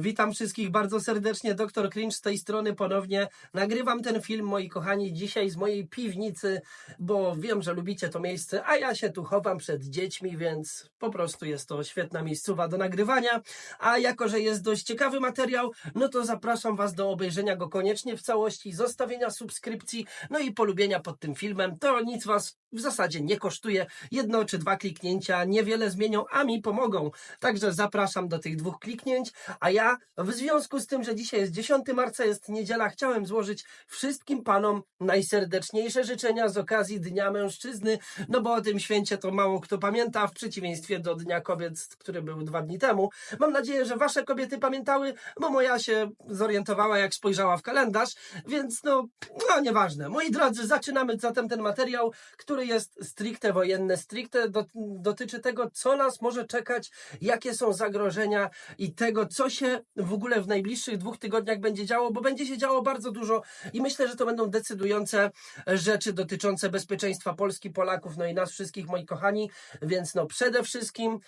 Witam wszystkich bardzo serdecznie. Doktor Cringe z tej strony ponownie. Nagrywam ten film, moi kochani, dzisiaj z mojej piwnicy, bo wiem, że lubicie to miejsce, a ja się tu chowam przed dziećmi, więc po prostu jest to świetna miejscowa do nagrywania. A jako, że jest dość ciekawy materiał, no to zapraszam Was do obejrzenia go koniecznie w całości, zostawienia subskrypcji, no i polubienia pod tym filmem. To nic Was w zasadzie nie kosztuje. Jedno czy dwa kliknięcia niewiele zmienią, a mi pomogą. Także zapraszam do tych dwóch kliknięć. A ja, w związku z tym, że dzisiaj jest 10 marca, jest niedziela, chciałem złożyć wszystkim panom najserdeczniejsze życzenia z okazji Dnia Mężczyzny. No bo o tym święcie to mało kto pamięta, w przeciwieństwie do Dnia Kobiet, który był dwa dni temu. Mam nadzieję, że wasze kobiety pamiętały, bo moja się zorientowała, jak spojrzała w kalendarz, więc no, no nieważne. Moi drodzy, zaczynamy zatem ten materiał, który jest stricte wojenny, stricte do, dotyczy tego, co nas może czekać, jakie są zagrożenia i tego, co się w ogóle w najbliższych dwóch tygodniach będzie działo, bo będzie się działo bardzo dużo i myślę, że to będą decydujące rzeczy dotyczące bezpieczeństwa Polski, Polaków, no i nas wszystkich, moi kochani. Więc no przede wszystkim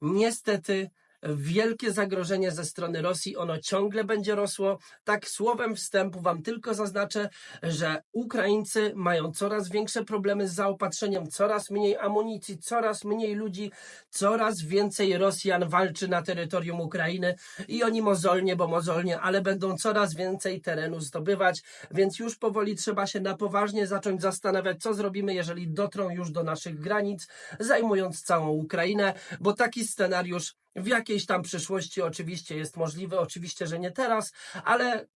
niestety wielkie zagrożenie ze strony Rosji, ono ciągle będzie rosło. Tak słowem wstępu wam tylko zaznaczę, że Ukraińcy mają coraz większe problemy z zaopatrzeniem, coraz mniej amunicji, coraz mniej ludzi, coraz więcej Rosjan walczy na terytorium Ukrainy. I oni mozolnie, bo mozolnie, ale będą coraz więcej terenu zdobywać, więc już powoli trzeba się na poważnie zacząć zastanawiać, co zrobimy, jeżeli dotrą już do naszych granic, zajmując całą Ukrainę, bo taki scenariusz w jakiejś tam przyszłości oczywiście jest możliwy, oczywiście, że nie teraz, ale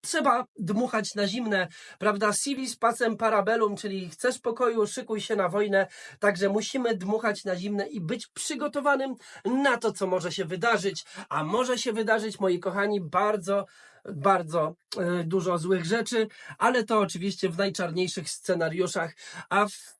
trzeba dmuchać na zimne, prawda? Civis pacem parabellum, czyli chcesz pokoju, szykuj się na wojnę, także musimy dmuchać na zimne i być przygotowanym na to, co może się wydarzyć, a może się wydarzyć, moi kochani, bardzo bardzo e, dużo złych rzeczy, ale to oczywiście w najczarniejszych scenariuszach, a w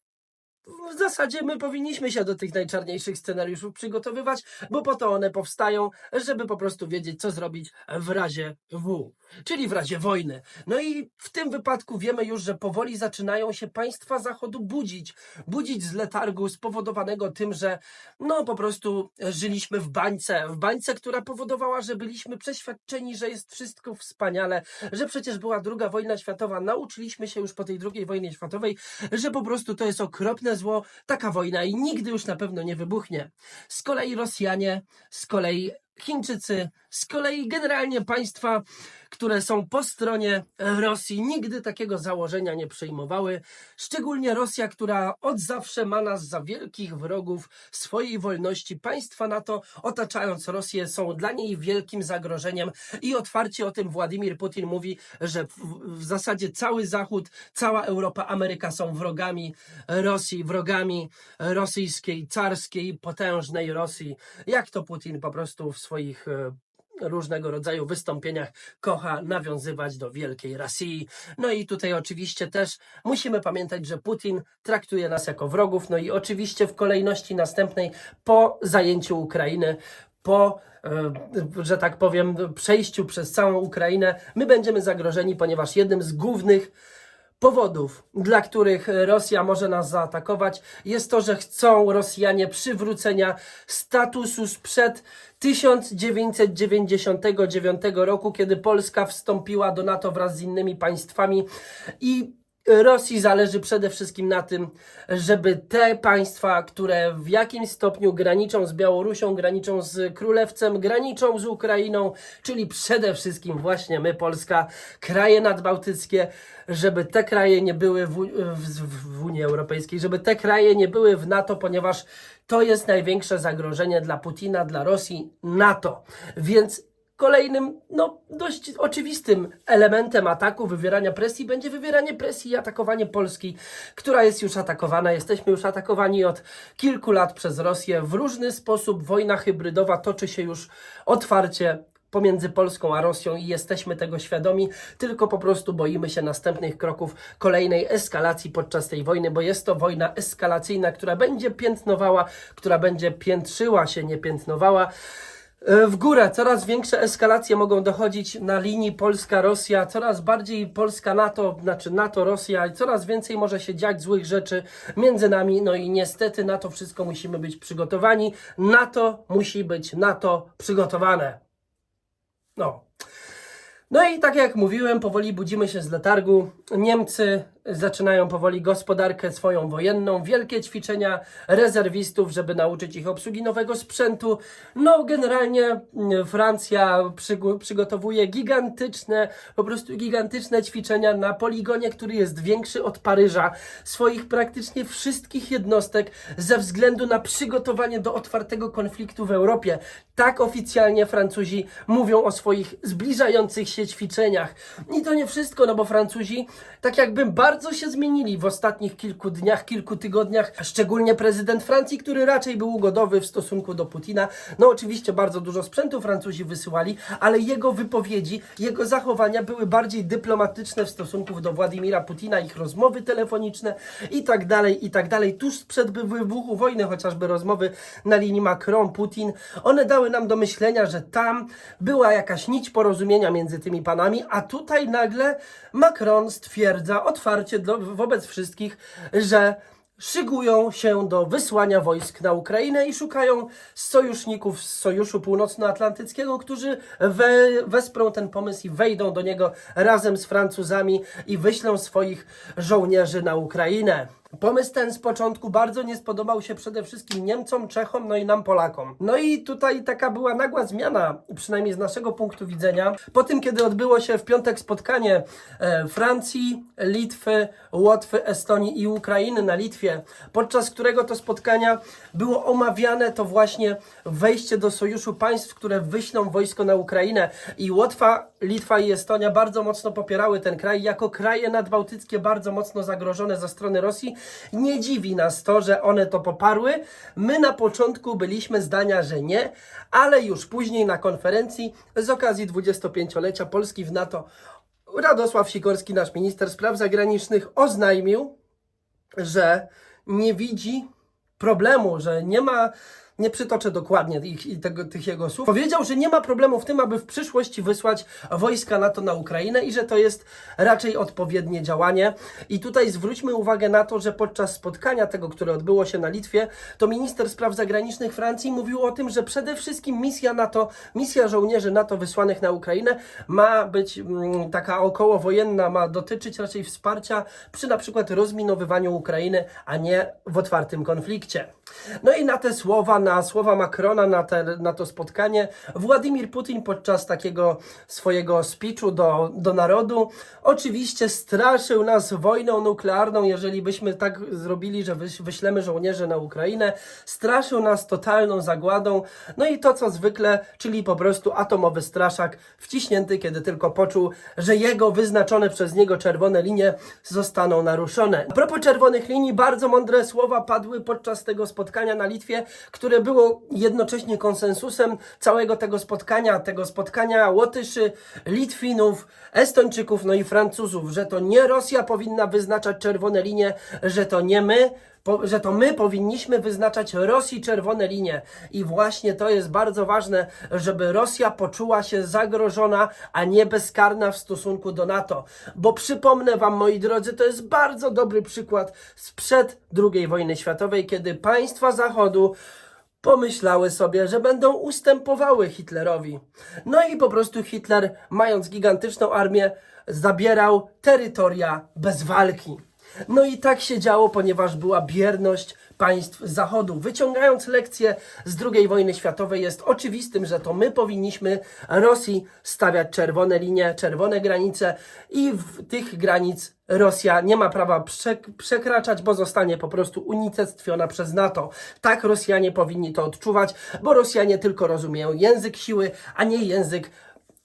w zasadzie my powinniśmy się do tych najczarniejszych scenariuszów przygotowywać, bo po to one powstają, żeby po prostu wiedzieć, co zrobić w razie W, czyli w razie wojny. No i w tym wypadku wiemy już, że powoli zaczynają się państwa Zachodu budzić. Budzić z letargu spowodowanego tym, że no po prostu żyliśmy w bańce. W bańce, która powodowała, że byliśmy przeświadczeni, że jest wszystko wspaniale, że przecież była druga wojna światowa. Nauczyliśmy się już po tej drugiej wojnie światowej, że po prostu to jest okropne zło, taka wojna i nigdy już na pewno nie wybuchnie. Z kolei Rosjanie, z kolei Chińczycy, z kolei generalnie państwa, które są po stronie Rosji, nigdy takiego założenia nie przyjmowały. Szczególnie Rosja, która od zawsze ma nas za wielkich wrogów swojej wolności. Państwa NATO, otaczając Rosję, są dla niej wielkim zagrożeniem i otwarcie o tym Władimir Putin mówi, że w, w zasadzie cały Zachód, cała Europa, Ameryka są wrogami Rosji, wrogami rosyjskiej, carskiej, potężnej Rosji. Jak to Putin po prostu w swoich e, różnego rodzaju wystąpieniach kocha nawiązywać do wielkiej Rosji. No i tutaj oczywiście też musimy pamiętać, że Putin traktuje nas jako wrogów. No i oczywiście w kolejności następnej po zajęciu Ukrainy, po, e, że tak powiem, przejściu przez całą Ukrainę, my będziemy zagrożeni, ponieważ jednym z głównych powodów, dla których Rosja może nas zaatakować, jest to, że chcą Rosjanie przywrócenia statusu sprzed 1999 roku, kiedy Polska wstąpiła do NATO wraz z innymi państwami i Rosji zależy przede wszystkim na tym, żeby te państwa, które w jakimś stopniu graniczą z Białorusią, graniczą z Królewcem, graniczą z Ukrainą, czyli przede wszystkim właśnie my, Polska, kraje nadbałtyckie, żeby te kraje nie były w, w, w Unii Europejskiej, żeby te kraje nie były w NATO, ponieważ to jest największe zagrożenie dla Putina, dla Rosji, NATO. Więc Kolejnym, no dość oczywistym elementem ataku, wywierania presji będzie wywieranie presji i atakowanie Polski, która jest już atakowana. Jesteśmy już atakowani od kilku lat przez Rosję w różny sposób. Wojna hybrydowa toczy się już otwarcie pomiędzy Polską a Rosją i jesteśmy tego świadomi, tylko po prostu boimy się następnych kroków kolejnej eskalacji podczas tej wojny, bo jest to wojna eskalacyjna, która będzie piętnowała, która będzie piętrzyła się, nie piętnowała. E, w górę. Coraz większe eskalacje mogą dochodzić na linii Polska-Rosja, coraz bardziej Polska-NATO, znaczy NATO-Rosja i coraz więcej może się dziać złych rzeczy między nami. No i niestety na to wszystko musimy być przygotowani. NATO musi być NATO przygotowane. No. No i tak jak mówiłem, powoli budzimy się z letargu. Niemcy zaczynają powoli gospodarkę swoją wojenną, wielkie ćwiczenia rezerwistów, żeby nauczyć ich obsługi nowego sprzętu. No, generalnie mm, Francja przygo- przygotowuje gigantyczne, po prostu gigantyczne ćwiczenia na poligonie, który jest większy od Paryża. Swoich praktycznie wszystkich jednostek ze względu na przygotowanie do otwartego konfliktu w Europie. Tak oficjalnie Francuzi mówią o swoich zbliżających się ćwiczeniach. I to nie wszystko, no bo Francuzi tak jakby bardzo się zmienili w ostatnich kilku dniach, kilku tygodniach, szczególnie prezydent Francji, który raczej był ugodowy w stosunku do Putina. No oczywiście bardzo dużo sprzętu Francuzi wysyłali, ale jego wypowiedzi, jego zachowania były bardziej dyplomatyczne w stosunku do Władimira Putina, ich rozmowy telefoniczne i tak dalej, i tak dalej. Tuż przed wybuchu wojny, chociażby rozmowy na linii Macron-Putin, one dały nam do myślenia, że tam była jakaś nić porozumienia między tymi panami, a tutaj nagle Macron stwierdza otwarcie do, wobec wszystkich, że szygują się do wysłania wojsk na Ukrainę i szukają sojuszników z Sojuszu Północnoatlantyckiego, którzy we, wesprą ten pomysł i wejdą do niego razem z Francuzami i wyślą swoich żołnierzy na Ukrainę. Pomysł ten z początku bardzo nie spodobał się przede wszystkim Niemcom, Czechom, no i nam Polakom. No i tutaj taka była nagła zmiana, przynajmniej z naszego punktu widzenia. Po tym, kiedy odbyło się w piątek spotkanie e, Francji, Litwy, Łotwy, Estonii i Ukrainy na Litwie, podczas którego to spotkania było omawiane to właśnie wejście do sojuszu państw, które wyślą wojsko na Ukrainę. I Łotwa, Litwa i Estonia bardzo mocno popierały ten kraj jako kraje nadbałtyckie bardzo mocno zagrożone ze strony Rosji. Nie dziwi nas to, że one to poparły. My na początku byliśmy zdania, że nie, ale już później na konferencji z okazji 25-lecia Polski w NATO Radosław Sikorski, nasz minister spraw zagranicznych, oznajmił, że nie widzi problemu, że nie ma, nie przytoczę dokładnie ich, tego, tych jego słów, powiedział, że nie ma problemu w tym, aby w przyszłości wysłać wojska NATO na Ukrainę i że to jest raczej odpowiednie działanie. I tutaj zwróćmy uwagę na to, że podczas spotkania tego, które odbyło się na Litwie, to minister spraw zagranicznych Francji mówił o tym, że przede wszystkim misja NATO, misja żołnierzy NATO wysłanych na Ukrainę ma być mm, taka okołowojenna, ma dotyczyć raczej wsparcia przy na przykład rozminowywaniu Ukrainy, a nie w otwartym konflikcie. No i na te słowa, na słowa Macrona, na, te, na to spotkanie, Władimir Putin podczas takiego swojego speechu do, do narodu oczywiście straszył nas wojną nuklearną, jeżeli byśmy tak zrobili, że wyś, wyślemy żołnierzy na Ukrainę. Straszył nas totalną zagładą. No i to co zwykle, czyli po prostu atomowy straszak wciśnięty, kiedy tylko poczuł, że jego wyznaczone przez niego czerwone linie zostaną naruszone. A propos czerwonych linii, bardzo mądre słowa padły podczas tego spotkania na Litwie, które było jednocześnie konsensusem całego tego spotkania, tego spotkania Łotyszy, Litwinów, Estończyków, no i Francuzów, że to nie Rosja powinna wyznaczać czerwone linie, że to nie my, po, że to my powinniśmy wyznaczać Rosji czerwone linie. I właśnie to jest bardzo ważne, żeby Rosja poczuła się zagrożona, a nie bezkarna w stosunku do NATO. Bo przypomnę Wam, moi drodzy, to jest bardzo dobry przykład sprzed II wojny światowej, kiedy państwa Zachodu pomyślały sobie, że będą ustępowały Hitlerowi. No i po prostu Hitler, mając gigantyczną armię, zabierał terytoria bez walki. No i tak się działo, ponieważ była bierność państw Zachodu. Wyciągając lekcje z II wojny światowej, jest oczywistym, że to my powinniśmy Rosji stawiać czerwone linie, czerwone granice i w tych granic Rosja nie ma prawa przek- przekraczać, bo zostanie po prostu unicestwiona przez NATO. Tak Rosjanie powinni to odczuwać, bo Rosjanie tylko rozumieją język siły, a nie język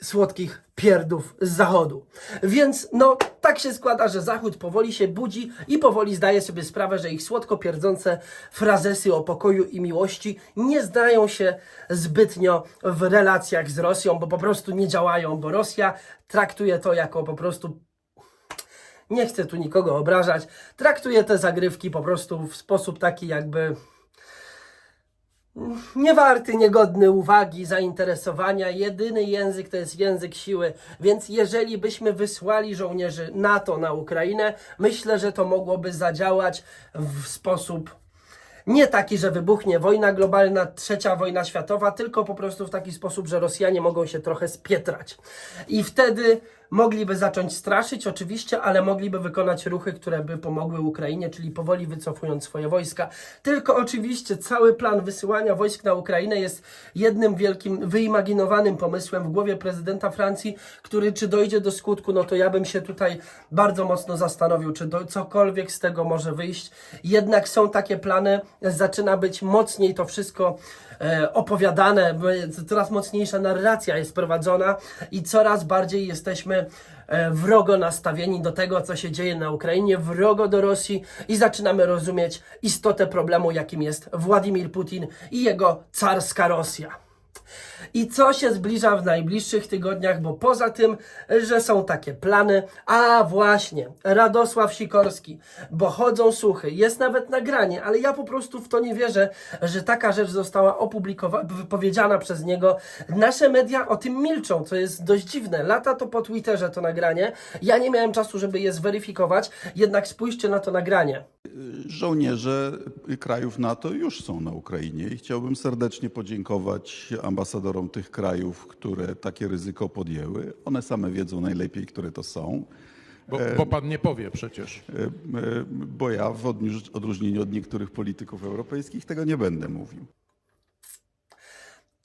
słodkich pierdów z zachodu. Więc no, tak się składa, że zachód powoli się budzi i powoli zdaje sobie sprawę, że ich słodko pierdzące frazesy o pokoju i miłości nie zdają się zbytnio w relacjach z Rosją, bo po prostu nie działają, bo Rosja traktuje to jako po prostu nie chcę tu nikogo obrażać, traktuje te zagrywki po prostu w sposób taki jakby niewarty, niegodny uwagi, zainteresowania. Jedyny język to jest język siły. Więc jeżeli byśmy wysłali żołnierzy NATO na Ukrainę, myślę, że to mogłoby zadziałać w sposób Nie taki, że wybuchnie wojna globalna, trzecia wojna światowa, tylko po prostu w taki sposób, że Rosjanie mogą się trochę spietrać. I wtedy mogliby zacząć straszyć, oczywiście, ale mogliby wykonać ruchy, które by pomogły Ukrainie, czyli powoli wycofując swoje wojska. Tylko oczywiście cały plan wysyłania wojsk na Ukrainę jest jednym wielkim, wyimaginowanym pomysłem w głowie prezydenta Francji, który czy dojdzie do skutku, no to ja bym się tutaj bardzo mocno zastanowił, czy do, cokolwiek z tego może wyjść. Jednak są takie plany, zaczyna być mocniej to wszystko e, opowiadane, coraz mocniejsza narracja jest prowadzona i coraz bardziej jesteśmy e, wrogo nastawieni do tego, co się dzieje na Ukrainie, wrogo do Rosji i zaczynamy rozumieć istotę problemu, jakim jest Władimir Putin i jego carska Rosja. I co się zbliża w najbliższych tygodniach, bo poza tym, że są takie plany, a właśnie, Radosław Sikorski, bo chodzą słuchy, jest nawet nagranie, ale ja po prostu w to nie wierzę, że taka rzecz została opublikowana, wypowiedziana przez niego. Nasze media o tym milczą, co jest dość dziwne. Lata to po Twitterze to nagranie, ja nie miałem czasu, żeby je zweryfikować, jednak spójrzcie na to nagranie. Żołnierze krajów NATO już są na Ukrainie i chciałbym serdecznie podziękować ambasadorom tych krajów, które takie ryzyko podjęły. One same wiedzą najlepiej, które to są, Bo, bo pan nie powie przecież. E, e, bo ja w odróżnieniu od niektórych polityków europejskich tego nie będę mówił.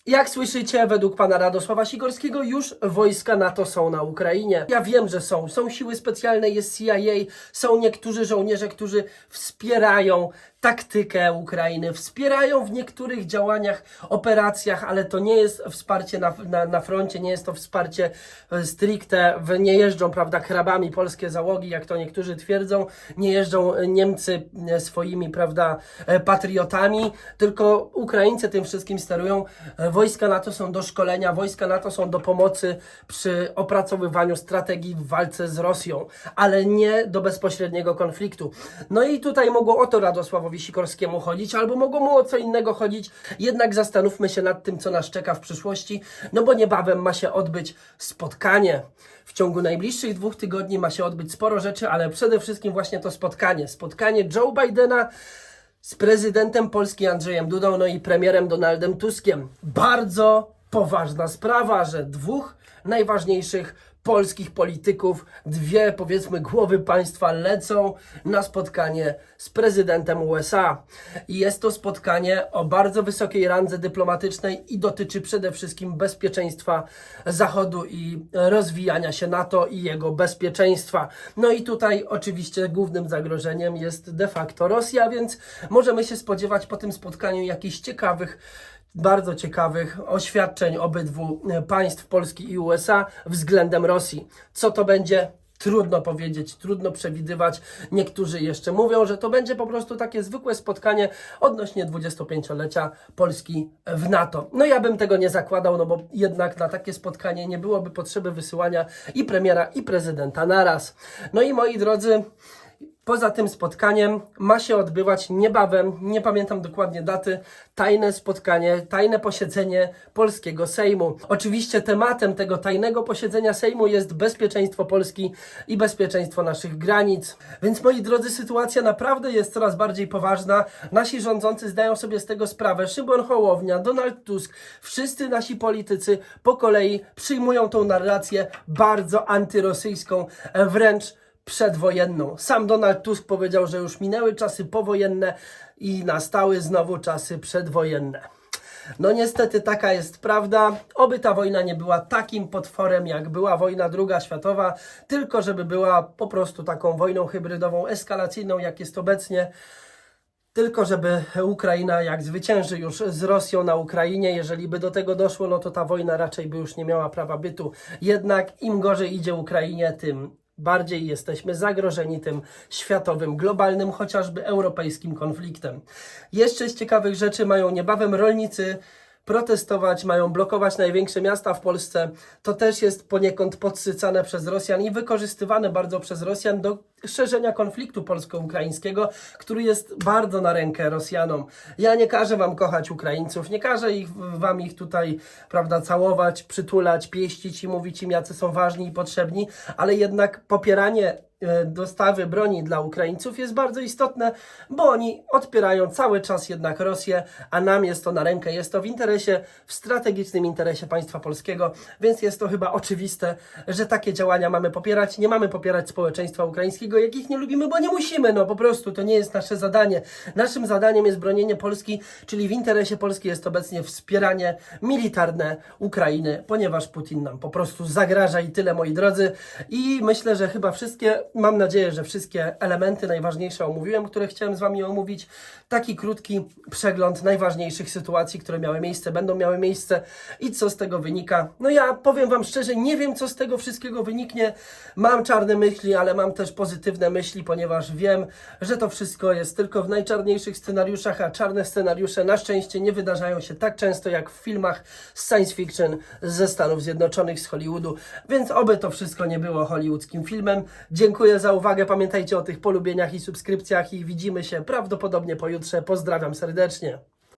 Jak słyszycie, według pana Radosława Sikorskiego już wojska NATO są na Ukrainie. Ja wiem, że są. Są siły specjalne, jest CIA, są niektórzy żołnierze, którzy wspierają taktykę Ukrainy, wspierają w niektórych działaniach, operacjach, ale to nie jest wsparcie na, na, na froncie, nie jest to wsparcie e, stricte, w, nie jeżdżą, prawda, krabami polskie załogi, jak to niektórzy twierdzą, nie jeżdżą e, Niemcy e, swoimi, prawda, patriotami, tylko Ukraińcy tym wszystkim sterują. E, Wojska NATO są do szkolenia, wojska NATO są do pomocy przy opracowywaniu strategii w walce z Rosją, ale nie do bezpośredniego konfliktu. No i tutaj mogło o to Radosławowi Sikorskiemu chodzić, albo mogło mu o co innego chodzić, jednak zastanówmy się nad tym, co nas czeka w przyszłości, no bo niebawem ma się odbyć spotkanie. W ciągu najbliższych dwóch tygodni ma się odbyć sporo rzeczy, ale przede wszystkim właśnie to spotkanie. Spotkanie Joe Bidena z prezydentem Polski Andrzejem Dudą, no i premierem Donaldem Tuskiem. Bardzo poważna sprawa, że dwóch najważniejszych polskich polityków, dwie powiedzmy głowy państwa lecą na spotkanie z prezydentem USA. Jest to spotkanie o bardzo wysokiej randze dyplomatycznej i dotyczy przede wszystkim bezpieczeństwa Zachodu i rozwijania się NATO i jego bezpieczeństwa. No i tutaj oczywiście głównym zagrożeniem jest de facto Rosja, więc możemy się spodziewać po tym spotkaniu jakichś ciekawych bardzo ciekawych oświadczeń obydwu e, państw, Polski i USA, względem Rosji. Co to będzie? Trudno powiedzieć, trudno przewidywać. Niektórzy jeszcze mówią, że to będzie po prostu takie zwykłe spotkanie odnośnie 25-lecia Polski w NATO. No ja bym tego nie zakładał, no bo jednak na takie spotkanie nie byłoby potrzeby wysyłania i premiera, i prezydenta naraz. No i moi drodzy, Poza tym spotkaniem ma się odbywać niebawem, nie pamiętam dokładnie daty, tajne spotkanie, tajne posiedzenie polskiego Sejmu. Oczywiście tematem tego tajnego posiedzenia Sejmu jest bezpieczeństwo Polski i bezpieczeństwo naszych granic. Więc moi drodzy, sytuacja naprawdę jest coraz bardziej poważna. Nasi rządzący zdają sobie z tego sprawę. Szymon Hołownia, Donald Tusk, wszyscy nasi politycy po kolei przyjmują tą narrację bardzo antyrosyjską, wręcz przedwojenną. Sam Donald Tusk powiedział, że już minęły czasy powojenne i nastały znowu czasy przedwojenne. No niestety taka jest prawda. Oby ta wojna nie była takim potworem, jak była wojna druga światowa, tylko żeby była po prostu taką wojną hybrydową, eskalacyjną, jak jest obecnie. Tylko żeby Ukraina jak zwycięży już z Rosją na Ukrainie, jeżeli by do tego doszło, no to ta wojna raczej by już nie miała prawa bytu. Jednak im gorzej idzie Ukrainie, tym bardziej jesteśmy zagrożeni tym światowym, globalnym, chociażby europejskim konfliktem. Jeszcze z ciekawych rzeczy mają niebawem rolnicy protestować, mają blokować największe miasta w Polsce. To też jest poniekąd podsycane przez Rosjan i wykorzystywane bardzo przez Rosjan do szerzenia konfliktu polsko-ukraińskiego, który jest bardzo na rękę Rosjanom. Ja nie każę wam kochać Ukraińców, nie każę ich, wam ich tutaj, prawda, całować, przytulać, pieścić i mówić im, jacy są ważni i potrzebni, ale jednak popieranie e, dostawy broni dla Ukraińców jest bardzo istotne, bo oni odpierają cały czas jednak Rosję, a nam jest to na rękę, jest to w interesie, w strategicznym interesie państwa polskiego, więc jest to chyba oczywiste, że takie działania mamy popierać. Nie mamy popierać społeczeństwa ukraińskiego, jakich nie lubimy, bo nie musimy, no po prostu to nie jest nasze zadanie. Naszym zadaniem jest bronienie Polski, czyli w interesie Polski jest obecnie wspieranie militarne Ukrainy, ponieważ Putin nam po prostu zagraża i tyle, moi drodzy. I myślę, że chyba wszystkie, mam nadzieję, że wszystkie elementy najważniejsze omówiłem, które chciałem z Wami omówić. Taki krótki przegląd najważniejszych sytuacji, które miały miejsce, będą miały miejsce i co z tego wynika. No ja powiem Wam szczerze, nie wiem, co z tego wszystkiego wyniknie. Mam czarne myśli, ale mam też pozytywne myśli, ponieważ wiem, że to wszystko jest tylko w najczarniejszych scenariuszach, a czarne scenariusze na szczęście nie wydarzają się tak często jak w filmach science fiction ze Stanów Zjednoczonych, z Hollywoodu, więc oby to wszystko nie było hollywoodzkim filmem. Dziękuję za uwagę, pamiętajcie o tych polubieniach i subskrypcjach i widzimy się prawdopodobnie pojutrze. Pozdrawiam serdecznie.